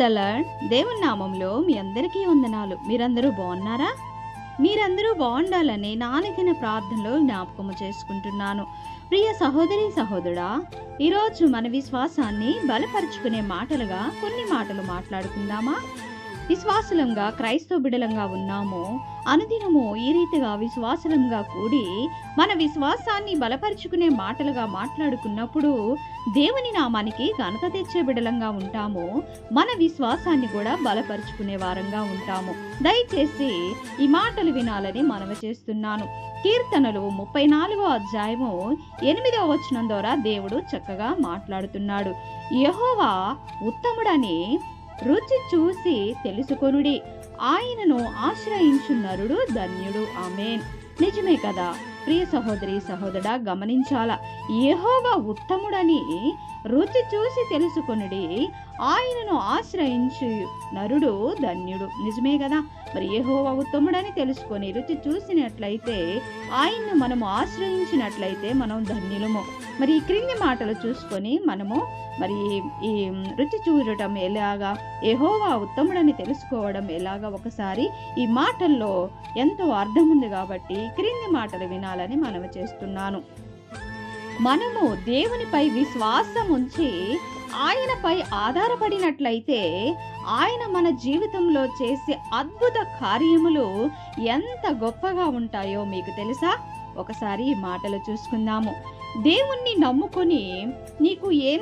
Praise the దేవుని నామంలో మీ అందరికీ వందనాలు. మీరందరూ బాగున్నారా? మీరందరూ బాగుండాలని నాలుగిన ప్రార్థనలో జ్ఞాపకము చేసుకుంటున్నాను. ప్రియ సహోదరి సహోదరా ఈరోజు మన విశ్వాసాన్ని బలపరుచుకునే మాటలుగా కొన్ని మాటలు మాట్లాడుకుందామా? విశ్వాసలంగా క్రైస్తవ బిడలంగా ఉన్నాము అనుదినము ఈ రీతిగా విశ్వాసలంగా కూడి మన విశ్వాసాన్ని బలపరుచుకునే మాటలుగా మాట్లాడుకున్నప్పుడు దేవుని నామానికి ఘనత తెచ్చే బిడలంగా ఉంటాము మన విశ్వాసాన్ని కూడా బలపరుచుకునే వారంగా ఉంటాము. దయచేసి ఈ మాటలు వినాలని మనవి చేస్తున్నాను. కీర్తనలు ముప్పై నాలుగో అధ్యాయము ఎనిమిదవ వచనం ద్వారా దేవుడు చక్కగా మాట్లాడుతున్నాడు. యహోవా ఉత్తముడని రుచి చూసి తెలుసుకొనుడి. ఆయనను ఆశ్రయించు నరుడు ధన్యుడు. ఆమెన్. నిజమే కదా. ప్రియ సహోదరి సహోదరా గమనించాలా? ఏహోవా ఉత్తముడని రుచి చూసి తెలుసుకొనుడి. ఆయనను ఆశ్రయించు నరుడు ధన్యుడు. నిజమే కదా? మరి యెహోవా ఉత్తముడని తెలుసుకొని రుచి చూసినట్లయితే ఆయన్ను మనము ఆశ్రయించినట్లయితే మనం ధన్యులము. మరి ఈ క్రింది మాటలు చూసుకొని మనము మరి ఈ రుచి చూడటం ఎలాగా? ఏహోవా ఉత్తముడని తెలుసుకోవడం ఎలాగా? ఒకసారి ఈ మాటల్లో ఎంతో అర్థం ఉంది కాబట్టి క్రింది మాటలు వినాలని మనవి చేస్తున్నాను. మనము దేవునిపై విశ్వాసం ఉంచి ఆయనపై ఆధారపడినట్లయితే ఆయన మన జీవితంలో చేసే అద్భుత కార్యములు ఎంత గొప్పగా ఉంటాయో మీకు తెలుసా? ఒకసారి ఈ మాటలు చూసుకుందాము. దేవుణ్ణి నమ్ముకొని నీకు ఏం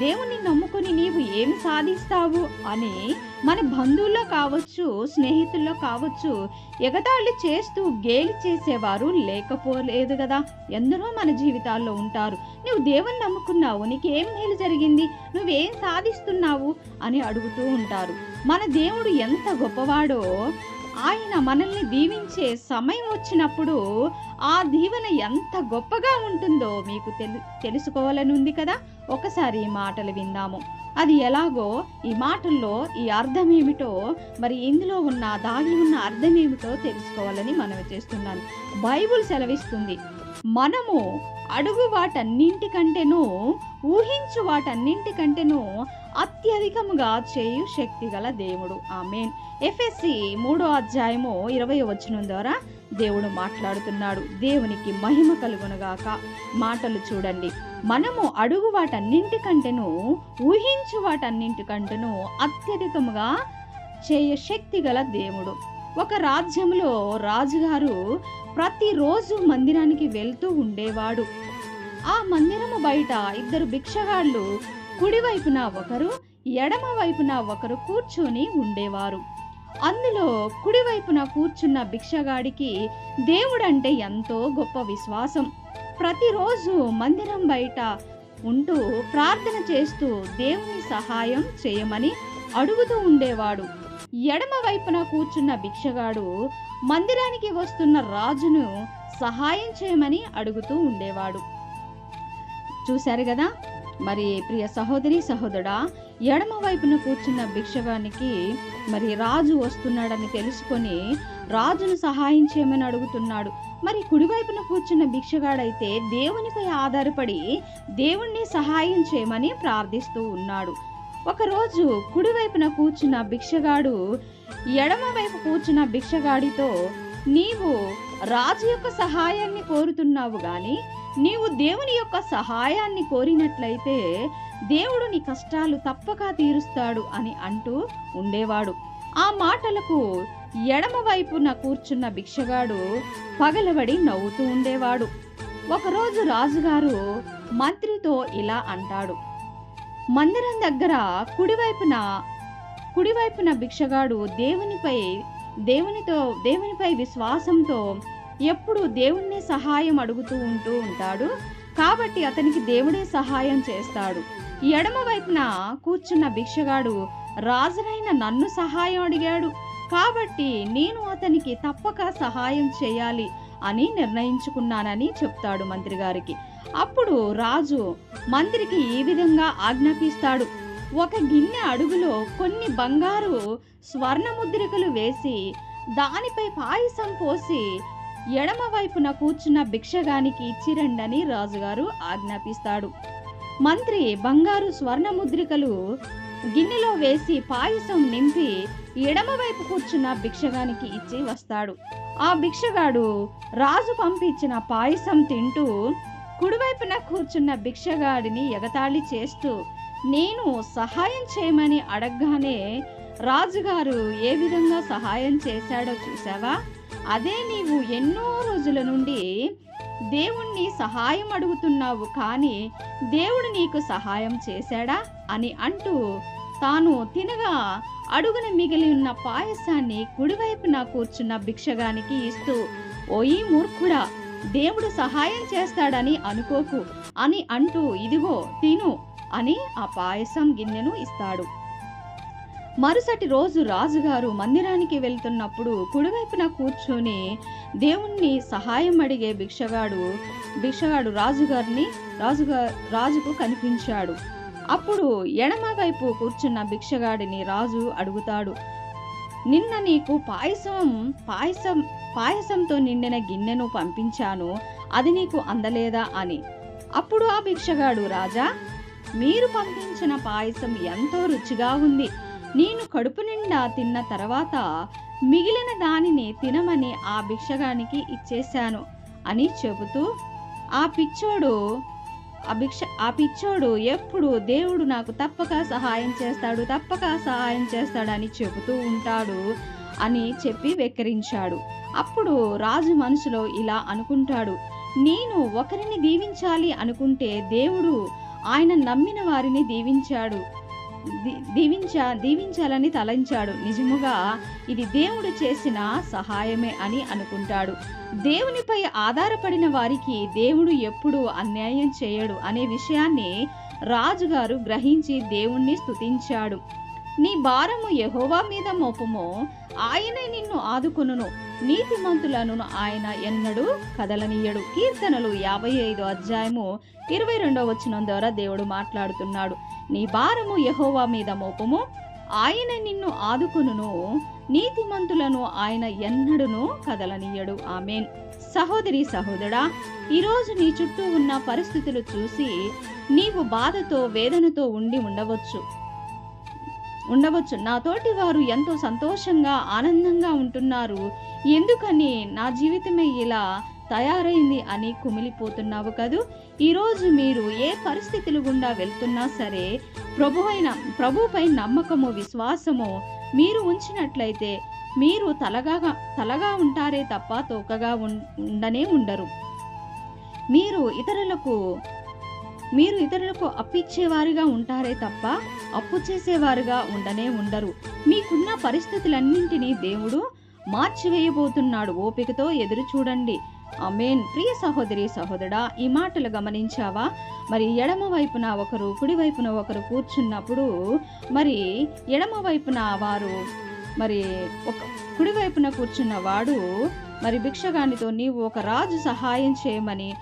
దేవుణ్ణి నమ్ముకుని నీవు ఏం సాధిస్తావు అని మన బంధువుల్లో కావచ్చు స్నేహితుల్లో కావచ్చు ఎగతాళి చేస్తూ గేలి చేసేవారు లేకపోలేదు కదా. ఎందరో మన జీవితాల్లో ఉంటారు. నువ్వు దేవుని నమ్ముకున్నావు నీకేం మేలు జరిగింది? నువ్వేం సాధిస్తున్నావు? అని అడుగుతూ ఉంటారు. మన దేవుడు ఎంత గొప్పవాడో ఆయన మనల్ని దీవించే సమయం వచ్చినప్పుడు ఆ దీవెన ఎంత గొప్పగా ఉంటుందో మీకు తెలు తెలుసుకోవాలని ఉంది కదా. ఒకసారి ఈ మాటలు విందాము. అది ఎలాగో ఈ మాటల్లో ఈ అర్థం ఏమిటో మరి ఇందులో ఉన్న దాగి ఉన్న అర్థం ఏమిటో తెలుసుకోవాలని మనవి చేస్తున్నాను. బైబుల్ సెలవిస్తుంది. మనము అడుగు వాటన్నింటికంటేనూ ఊహించు వాటన్నింటికంటేనూ అత్యధికముగా చేయు శక్తి గల దేవుడు. ఆమెన్. ఎఫ్ఎస్సి మూడో అధ్యాయము ఇరవై వచనం ద్వారా దేవుడు మాట్లాడుతున్నాడు. దేవునికి మహిమ కలుగునుగాక. మాటలు చూడండి. మనము అడుగు వాటన్నింటికంటేను ఊహించు వాటన్నింటికంటేను అత్యధికముగా చేయ శక్తి గల దేవుడు. ఒక రాజ్యంలో రాజుగారు ప్రతిరోజు మందిరానికి వెళ్తూ ఉండేవాడు. ఆ మందిరము బయట ఇద్దరు భిక్షగాళ్ళు కుడివైపున ఒకరు ఎడమ వైపున ఒకరు కూర్చొని ఉండేవారు. అందులో కుడివైపున కూర్చున్న భిక్షగాడికి దేవుడంటే ఎంతో గొప్ప విశ్వాసం. ప్రతిరోజు మందిరం బయట ఉంటూ ప్రార్థన చేస్తూ దేవుని సహాయం చేయమని అడుగుతూ ఉండేవాడు. ఎడమ వైపున కూర్చున్న భిక్షగాడు మందిరానికి వస్తున్న రాజును సహాయం చేయమని అడుగుతూ ఉండేవాడు. చూశారు కదా? మరి ప్రియ సహోదరి సహోదరుడా ఎడమ వైపున కూర్చున్న భిక్షగానికి మరి రాజు వస్తున్నాడని తెలుసుకొని రాజును సహాయం చేయమని అడుగుతున్నాడు. మరి కుడివైపున కూర్చున్న భిక్షగాడైతే దేవునిపై ఆధారపడి దేవుణ్ణి సహాయం చేయమని ప్రార్థిస్తూ ఉన్నాడు. ఒకరోజు కుడివైపున కూర్చున్న భిక్షగాడు ఎడమవైపు కూర్చున్న భిక్షగాడితో నీవు రాజు యొక్క సహాయాన్ని కోరుతున్నావు గాని నీవు దేవుని యొక్క సహాయాన్ని కోరినట్లయితే దేవుడు నీ కష్టాలు తప్పక తీరుస్తాడు అని అంటూ ఉండేవాడు. ఆ మాటలకు ఎడమ వైపున కూర్చున్న భిక్షగాడు పగలబడి నవ్వుతూ ఉండేవాడు. ఒకరోజు రాజుగారు మంత్రితో ఇలా అంటాడు. మందిరం దగ్గర కుడివైపున కుడివైపున భిక్షగాడు దేవునిపై దేవునితో దేవునిపై విశ్వాసంతో ఎప్పుడు దేవుణ్ణి సహాయం అడుగుతూ ఉంటూ ఉంటాడు. కాబట్టి అతనికి దేవుడే సహాయం చేస్తాడు. ఎడమ వైపున కూర్చున్న భిక్షగాడు రాజునైన నన్ను సహాయం అడిగాడు. కాబట్టి నేను అతనికి తప్పక సహాయం చేయాలి. అని నిర్ణయించుకున్నానని చెప్తాడు మంత్రి గారికి అప్పుడు రాజు మంత్రికి ఈ విధంగా ఆజ్ఞాపిస్తాడు? ఒక గిన్నె అడుగులో కొన్ని బంగారు స్వర్ణ ముద్రికలు వేసి దానిపై పాయసం పోసి ఎడమ వైపున కూర్చున్న భిక్షగానికి ఇచ్చిరండని రాజుగారు ఆజ్ఞాపిస్తాడు. మంత్రి బంగారు స్వర్ణ ముద్రికలు గిన్నెలో వేసి పాయసం నింపి ఎడమవైపు కూర్చున్న భిక్షగానికి ఇచ్చి వస్తాడు. ఆ భిక్షగాడు రాజు పంపించిన పాయసం తింటూ కుడివైపున కూర్చున్న భిక్షగాడిని ఎగతాళి చేస్తూ నేను సహాయం చేయమని అడగగానే రాజుగారు ఏ విధంగా సహాయం చేశాడో చూసావా అదే నీవు ఎన్నో రోజుల నుండి దేవుణ్ణి సహాయం అడుగుతున్నావు కానీ దేవుడు నీకు సహాయం చేశాడా? అని అంటూ తాను తినగా అడుగున మిగిలి ఉన్న పాయసాన్ని కుడివైపున కూర్చున్న భిక్షగానికి ఇస్తూ ఓయి మూర్ఖుడా దేవుడు సహాయం చేస్తాడని అనుకోకు. అని అంటూ ఇదిగో తిను అని ఆ పాయసం గిన్నెను ఇస్తాడు. మరుసటి రోజు రాజుగారు మందిరానికి వెళ్తున్నప్పుడు కుడివైపున కూర్చొని దేవుణ్ణి సహాయం అడిగే భిక్షగాడు భిక్షగాడు రాజుగారిని రాజుగా రాజుకు కనిపించాడు. అప్పుడు ఎడమవైపు కూర్చున్న భిక్షగాడిని రాజు అడుగుతాడు నిన్న నీకు పాయసం పాయసం పాయసంతో నిండిన గిన్నెను పంపించాను అది నీకు అందలేదా? అని. అప్పుడు ఆ భిక్షగాడు రాజా మీరు పంపించిన పాయసం ఎంతో రుచిగా ఉంది. నేను కడుపు నిండా తిన్న తర్వాత మిగిలిన దానిని తినమని ఆ భిక్షగానికి ఇచ్చేశాను అని చెబుతూ ఆ పిచ్చోడు అభిక్ష ఆ పిచ్చోడు ఎప్పుడు దేవుడు నాకు తప్పక సహాయం చేస్తాడు తప్పక సహాయం చేస్తాడని చెబుతూ ఉంటాడు అని చెప్పి వెక్కిరించాడు. అప్పుడు రాజు మనసులో ఇలా అనుకుంటాడు. నేను ఒకరిని దీవించాలి అనుకుంటే దేవుడు ఆయన నమ్మిన వారిని దీవించాడు. దీవించ దీవించాలని తలంచాడు. నిజముగా ఇది దేవుడు చేసిన సహాయమే అని అనుకుంటాడు. దేవునిపై ఆధారపడిన వారికి దేవుడు ఎప్పుడూ అన్యాయం చేయడు అనే విషయాన్ని రాజుగారు గ్రహించి దేవుణ్ణి స్తుతించాడు. నీ భారము యహోవా మీద మోపము ఆయనే నిన్ను ఆదుకొనును. నీతిమంతులను ఆయన ఎన్నడూ కదలనీయడు. కీర్తనలు యాభై ఐదు అధ్యాయము ఇరవై రెండో వచనం ద్వారా దేవుడు మాట్లాడుతున్నాడు. నీ భారము యహోవా మీద మోపము. ఆయన నిన్ను ఆదుకొనును. నీతిమంతులను ఆయన ఎన్నడును కదలనీయడు. ఆమెన్. సహోదరి సహోదరా ఈరోజు నీ చుట్టూ ఉన్న పరిస్థితులు చూసి నీవు బాధతో వేదనతో ఉండి ఉండవచ్చు. ఉండవచ్చు. నాతోటి వారు ఎంతో సంతోషంగా ఆనందంగా ఉంటున్నారు. ఎందుకని? నా జీవితమే ఇలా తయారైంది అని కుమిలిపోతున్నావు కదూ? ఈరోజు మీరు ఏ పరిస్థితులు గుండా వెళ్తున్నా సరే ప్రభు అయిన ప్రభుపై నమ్మకము విశ్వాసము మీరు ఉంచినట్లయితే మీరు తలగా తలగా ఉంటారే తప్ప తోకగా ఉం- ఉండనే ఉండరు. మీరు ఇతరులకు మీరు ఇతరులకు అప్పిచ్చేవారిగా ఉంటారే తప్ప అప్పు చేసేవారుగా ఉండనే ఉండరు. మీకున్న పరిస్థితులన్నింటినీ దేవుడు మార్చివేయబోతున్నాడు. ఓపికతో ఎదురు చూడండి. అమేన్ ప్రియ సహోదరి సహోదరా ఈ మాటలు గమనించావా? మరి ఎడమ వైపున ఒకరు కుడి వైపున ఒకరు కూర్చున్నప్పుడు మరి ఎడమ వైపున వారు మరి ఒక కుడి వైపున కూర్చున్న వాడు మరి భిక్షగానితో నీవు ఒక రాజు సహాయం చేయమని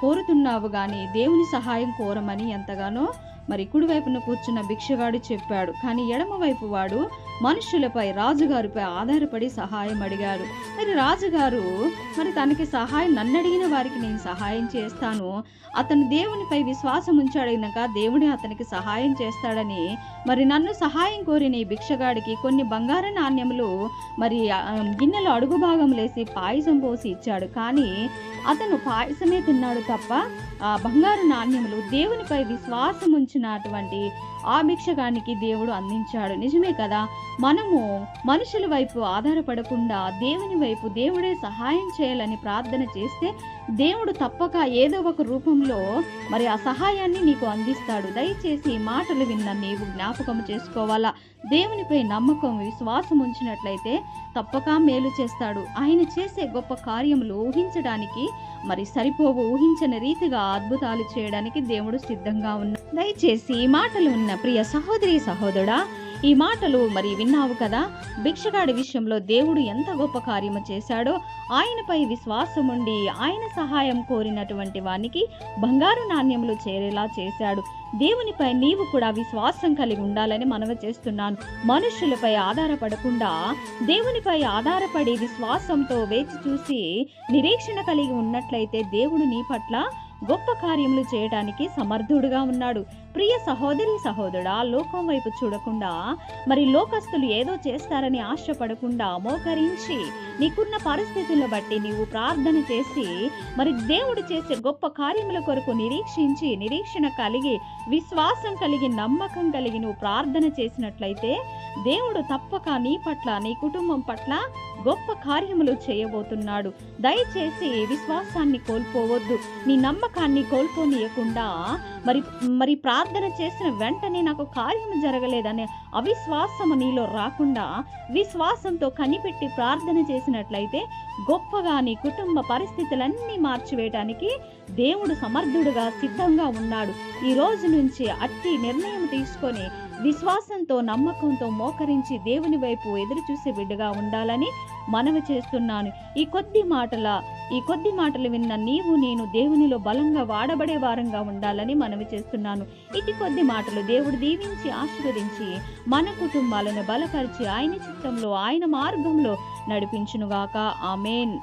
కోరుతున్నావు కానీ దేవుని సహాయం కోరమని ఎంతగానో మరి కుడివైపున కూర్చున్న భిక్షగాడు చెప్పాడు. కానీ ఎడమవైపు వాడు మనుషులపై రాజుగారిపై ఆధారపడి సహాయం అడిగాడు. మరి రాజుగారు మరి తనకి సహాయం నన్ను అడిగిన వారికి నేను సహాయం చేస్తాను. అతను దేవునిపై విశ్వాసం ఉంచాడు దేవుడే అతనికి సహాయం చేస్తాడని. మరి నన్ను సహాయం కోరిన ఈ భిక్షగాడికి కొన్ని బంగార నాణ్యములు మరి గిన్నెలో అడుగు భాగం లేసి పాయసం పోసి ఇచ్చాడు. కానీ అతను పాయసమే తిన్నాడు తప్ప ఆ బంగారు నాణ్యములు దేవునిపై విశ్వాసం ఉంచినటువంటి ఆ భిక్షగానికి దేవుడు అందించాడు. నిజమే కదా? మనము మనుషుల వైపు ఆధారపడకుండా దేవుని వైపు దేవుడే సహాయం చేయాలని ప్రార్థన చేస్తే దేవుడు తప్పక ఏదో ఒక రూపంలో మరి ఆ సహాయాన్ని నీకు అందిస్తాడు. దయచేసి ఈ మాటలు విన్న నీవు జ్ఞాపకం చేసుకోవాలా? దేవునిపై నమ్మకం విశ్వాసం ఉంచినట్లయితే తప్పక మేలు చేస్తాడు. ఆయన చేసే గొప్ప కార్యములు ఊహించడానికి మరి సరిపోవు ఊహించని రీతిగా అద్భుతాలు చేయడానికి దేవుడు సిద్ధంగా ఉన్నాడు. దయచేసి ఈ మాటలు ఉన్న ప్రియ సహోదరి సహోదరుడా ఈ మాటలు మరి విన్నావు కదా? భిక్షగాడి విషయంలో దేవుడు ఎంత గొప్ప కార్యము చేశాడో ఆయనపై విశ్వాసం ఉండి ఆయన సహాయం కోరినటువంటి వానికి బంగారు నాణ్యములు చేరేలా చేశాడు. దేవునిపై నీవు కూడా విశ్వాసం కలిగి ఉండాలని మనవి చేస్తున్నాను. మనుషులపై ఆధారపడకుండా దేవునిపై ఆధారపడి విశ్వాసంతో వేచి చూసి నిరీక్షణ కలిగి ఉన్నట్లయితే దేవుడు నీ పట్ల గొప్ప కార్యములు చేయటానికి సమర్థుడుగా ఉన్నాడు. ప్రియ సహోదరి సహోదరుడా లోకం వైపు చూడకుండా మరి లోకస్తులు ఏదో చేస్తారని ఆశపడకుండా మోకరించి నీకున్న పరిస్థితులను బట్టి నీవు ప్రార్థన చేసి మరి దేవుడు చేసే గొప్ప కార్యముల కొరకు నిరీక్షించి నిరీక్షణ కలిగి విశ్వాసం కలిగి నమ్మకం కలిగి నువ్వు ప్రార్థన చేసినట్లయితే దేవుడు తప్పక నీ పట్ల నీ కుటుంబం పట్ల గొప్ప కార్యములు చేయబోతున్నాడు. దయచేసి విశ్వాసాన్ని కోల్పోవద్దు. నీ నమ్మకాన్ని కోల్పోనీయకుండా మరి మరి ప్రార్థన చేసిన వెంటనే నాకు కార్యం జరగలేదనే అవిశ్వాసము నీలో రాకుండా విశ్వాసంతో కనిపెట్టి ప్రార్థన చేసినట్లయితే గొప్పగా నీ కుటుంబ పరిస్థితులన్నీ మార్చివేయటానికి దేవుడు సమర్థుడుగా సిద్ధంగా ఉన్నాడు. ఈ రోజు నుంచి అట్టి నిర్ణయం తీసుకొని విశ్వాసంతో నమ్మకంతో మోకరించి దేవుని వైపు ఎదురు చూసే బిడ్డగా ఉండాలని మనవి చేస్తున్నాను. ఈ కొద్ది మాటల ఈ కొద్ది మాటలు విన్న నీవు నేను దేవునిలో బలంగా వాడబడే వారంగా ఉండాలని మనవి చేస్తున్నాను. ఇటు కొద్ది మాటలు దేవుడు దీవించి ఆశీర్వదించి మన కుటుంబాలను బలపరిచి ఆయన చిత్తంలో ఆయన మార్గంలో నడిపించునుగాక. ఆమెన్.